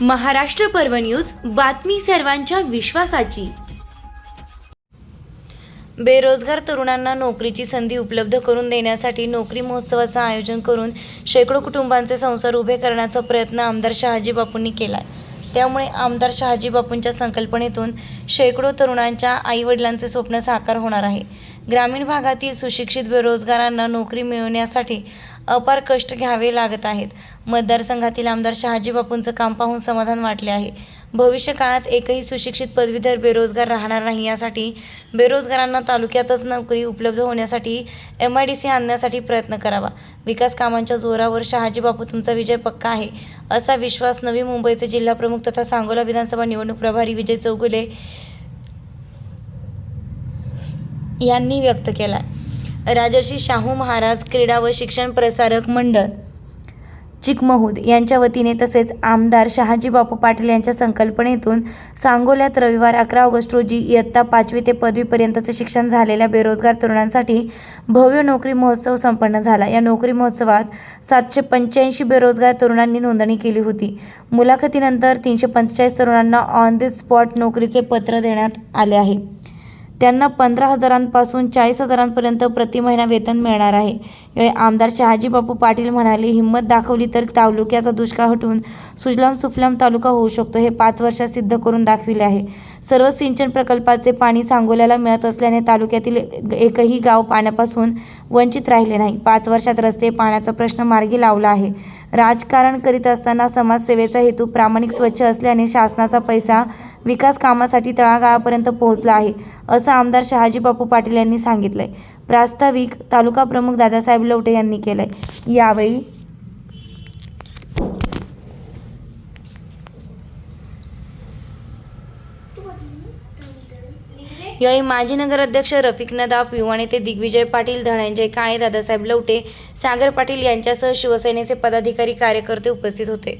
महाराष्ट्र पर्व न्यूज बातमी सर्वांच्या विश्वासाची. बेरोजगार तरुणांना नोकरीची संधी उपलब्ध करून देण्यासाठी नोकरी महोत्सवाचं आयोजन करून शेकडो कुटुंबांचे संसार उभे करण्याचा प्रयत्न आमदार शहाजी बापूंनी केला त्यामुळे आमदार शहाजी बापूंच्या संकल्पनेतून शेकडो तरुणांच्या आईवडिलांचे स्वप्न साकार होणार आहे. ग्रामीण भागातील सुशिक्षित बेरोजगारांना नोकरी मिळवण्यासाठी अपार कष्ट घ्यावे लागत आहेत. मतदारसंघातील आमदार शहाजी बापूंचं काम पाहून समाधान वाटले आहे. भविष्य काळात एकही सुशिक्षित पदवीधर बेरोजगार राहणार नाही यासाठी बेरोजगारांना तालुक्यातच नोकरी उपलब्ध होण्यासाठी एम आय डी सी आणण्यासाठी प्रयत्न करावा. विकास कामांच्या जोरावर शहाजी बापू तुमचा विजय पक्का आहे असा विश्वास नवी मुंबईचे जिल्हाप्रमुख तथा सांगोला विधानसभा निवडणूक प्रभारी विजय चौगुले यांनी व्यक्त केला राजर्षी शाहू महाराज क्रीडा व शिक्षण प्रसारक मंडळ. चिकमहूद यांच्या वतीने तसेच आमदार शहाजी बापू पाटील यांच्या संकल्पनेतून सांगोल्यात रविवार अकरा ऑगस्ट रोजी इयत्ता पाचवी ते पदवीपर्यंतचे शिक्षण झालेल्या बेरोजगार तरुणांसाठी भव्य नोकरी महोत्सव संपन्न झाला. या नोकरी महोत्सवात सातशे पंच्याऐंशी बेरोजगार तरुणांनी नोंदणी केली होती. मुलाखतीनंतर तीनशे पंचेचाळीस तरुणांना ऑन द स्पॉट नोकरीचे पत्र देण्यात आले आहे. त्यांना पंधरा हजारांपासून चाळीस हजारांपर्यंत प्रति महिना वेतन मिळणार आहे. यावेळी आमदार शहाजीबापू पाटील म्हणाले हिंमत दाखवली तर तालुक्याचा दुष्काळ हटवून सुजलाम सुफलाम तालुका होऊ शकतो हे पाच वर्षात सिद्ध करून दाखविले आहे. सर्व सिंचन प्रकल्पाचे पाणी सांगोल्याला मिळत असल्याने तालुक्यातील एकही गाव पाण्यापासून वंचित राहिले नाही. पाच वर्षात रस्ते पाण्याचा प्रश्न मार्गी लावला आहे. राजकारण करीत असताना समाजसेवेचा हेतू प्रामाणिक स्वच्छ असल्याने शासनाचा पैसा विकास कामासाठी तळागाळापर्यंत पोहोचला आहे असं आमदार शहाजी बापू पाटील यांनी सांगितलं आहे प्रास्ताविक तालुका प्रमुख दादासाहेब लवटे यांनी केलं आहे यावेळी यावेळी माजी नगराध्यक्ष रफिक नदाफ युवा नेते दिग्विजय पाटील धनंजय काळे दादासाहेब लवटे सागर पाटील यांच्यासह शिवसेनेचे पदाधिकारी कार्यकर्ते उपस्थित होते.